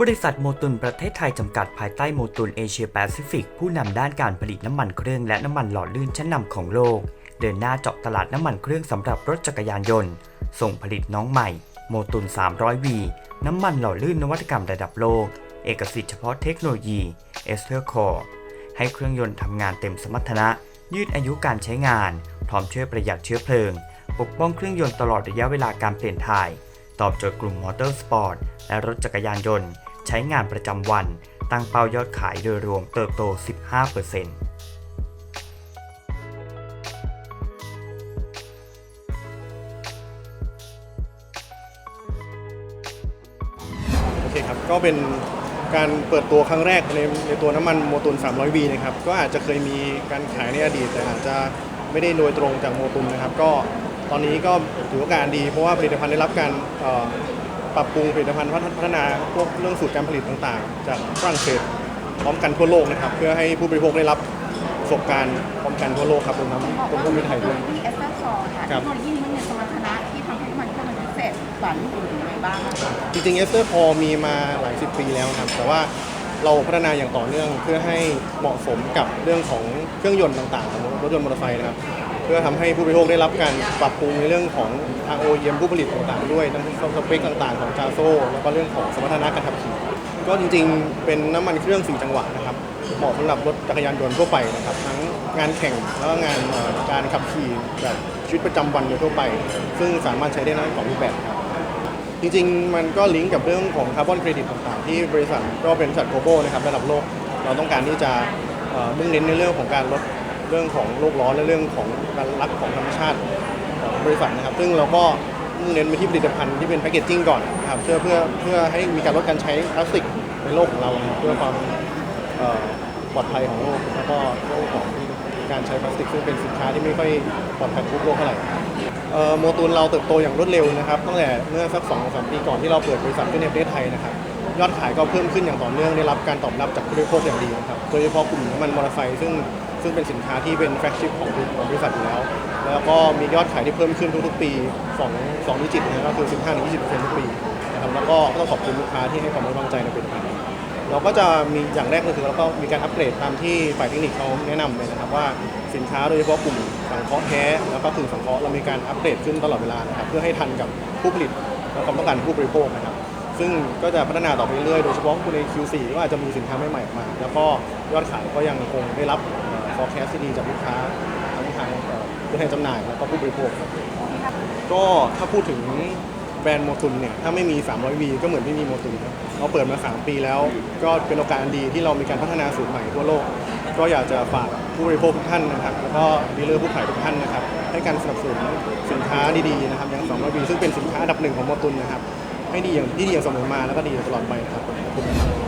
บริษัทโมตุนประเทศไทยจำกัดภายใต้โมตุนเอเชียแปซิฟิกผู้นำด้านการผลิตน้ำมันเครื่องและน้ำมันหล่อลื่นชั้นนำของโลก เดินหน้าเจาะตลาดน้ำมันเครื่องสำหรับรถจักรยานยนต์ ส่งผลิตน้องใหม่ โมตุน 300V น้ำมันหล่อลื่นนวัตกรรมระดับโลก เอกสิทธิ์เฉพาะเทคโนโลยีเอสเ r อร์คอร์ให้เครื่องยนต์ทำงานเต็มสมรรถนะ ยืดอายุการใช้งาน พร้อมช่วยประหยัดเชื้อเพลิง ปกป้องเครื่องยนต์ตลอดระยะเวลาการเปลี่ยนถ่าย ตอบโจทย์กลุ่มมอเตอร์สปอร์ตและรถจักรยานยนต์ ใช้งานประจำวัน ตั้งเป้ายอดขายโดยรวมเติบโต 15%โอเคครับก็เป็นการเปิดตัวครั้งแรกในในตัวน้ำมันโมตุน 300V นะครับ ก็อาจจะเคยมีการขายในอดีต แต่อาจจะไม่ได้โดยตรงจากโมตุนนะครับ ก็ตอนนี้ก็ถือว่าการดี เพราะว่าผลิตภัณฑ์ได้รับการ ปรับปรุงผลิตภัณฑ์พัฒนาพวกเรื่องสูตรการผลิตต่างๆ จากฝรั่งเศสพร้อมกันทั่วโลกนะครับ เพื่อให้ผู้บริโภคได้รับประสบการณ์พร้อมกันทั่วโลกครับรวมทั้งบอกรวมทั้งในไทยด้วยเอสเตอร์คอร์ค่ะเทรับคโนโลยีนี้มันมีสมรรถนะที่ทำให้มันเครื่องมันพิเศษกว่ารุ่นอื่นยังไงบ้างอะคะจริงๆเอสเตอร์พอมีมาหลายสิบปีแล้วนะครับ แต่ว่าเราพัฒนาอย่างต่อเนื่องเพื่อให้เหมาะสมกับเรื่องของเครื่องยนต์ต่างๆของรถยนต์มอเตอร์ไซค์นะครับ เพื่อทำให้ผู้บริโภคได้รับการปรับปรุงในเรื่องของทาง OEM ผู้ผลิตต่างๆด้วยทั้งสเปคต่างๆของจาโซแล้วก็เรื่องของสมรรถนะการขับขี่ก็จริงๆ เป็นน้ำมันเครื่องสี่จังหวะนะครับเหมาะสำหรับรถจักรยานยนต์ทั่วไปนะครับทั้งงานแข่งแล้วก็งานการขับขี่แบบชีวิตประจำวันโดยทั่วไป ซึ่งสามารถใช้ได้ทั้งสองรูปแบบครับจริงๆ มันก็ลิงก์กับเรื่องของคาร์บอนเครดิตต่างๆ ที่บริษัทก็เป็นบริษัท global นะครับระดับโลก เราต้องการที่จะมุ่งเน้นในเรื่องของการลด รื่องของโลกร้อนและเรื่องของการรักของธรรมชาติของบริษัทนะครับ ซึ่งเราก็มุ่งเน้นไปที่ผลิตภัณฑ์ที่เป็นแพคเกจจิ้งก่อนนะครับเพื่อเพื่อเพื่อให้มีการลดการใช้พลาสติกในโลกของเรานะครับเพื่อความเอ่อปลอดภัยของโลกแล้วก็เรื่องของการใช้พลาสติกซึ่งเป็นสินค้าที่ไม่ค่อยปลอดภัยกับโลกเท่าไหร่เอ่อโมตูนเราเติบโตอย่างรวดเร็วนะครับตั้งแต่เมื่อสัก2อสปีก่อนที่เราเปิดบริษัทขึ้นในประเทศไทยนะครับยอดขายก็เพิ่มขึ้นอย่างต่อเนื่องได้รับการตอบรับจากผู้บริโภคอย่างดีนะครับโดยเฉพาะกลุ่มน้ำมันมอเตอร์ไซค์ซึ่ง ซึ่งเป็นสินค้าที่เป็นแฟลกชิพของของบริษัทอยู่แล้ว แล้วก็มียอดขายที่เพิ่มขึ้นทุกๆปี2 2ดิจิตนะก็คือ 15-20%ทุกปีนะครับแล้วก็ต้องขอบคุณลูกค้าที่ให้ความไว้วางใจในผลิตภัณฑ์เราก็จะมีอย่างแรกก็คือเราก็มีการอัปเกรดตามที่ฝ่ายเทคนิคเขาแนะนำเลยนะครับว่าสินค้าโดยเฉพาะกลุ่มสังเคราะห์แท้แล้วก็กึ่งสังเคราะห์เรามีการอัปเกรดขึ้นตลอดเวลานะครับเพื่อให้ทันกับผู้ผลิตและความต้องการผู้บริโภคนะครับซึ่งก็จะพัฒนาต่อไปเรื่อยๆโดยเฉพาะใน Q4 ก็อาจจะมีสินค้าใหม่ๆออกมา แล้วก็ยอดขายก็ยังคงได้รับ forecast ที่ดีจากลูกค้าทั้งทางเอ่อผู้แทนจำหน่ายแล้วก็ผู้บริโภคครับก็ถ้าพูดถึงแบรนด์โมตุนเนี่ยถ้าไม่มี 300V ก็เหมือนไม่มีโมตุนครับเราเปิดมา 3 ปีแล้ว ก็เป็นโอกาสดีที่เรามีการพัฒนาสูตรใหม่ทั่วโลก ก็อยากจะฝากผู้บริโภคทุกท่านนะครับแล้วก็ดีลเลอร์ผู้ขายทุกท่านนะครับให้การสนับสนุนสินค้าดีๆนะครับอย่าง 200V ซึ่งเป็นสินค้าอันดับหนึ่งของโมตุนนะครับให้ดีอย่างที่ดีอย่างเสมอมาแล้วก็ดีตลอดไปนะครับขอบคุณครับ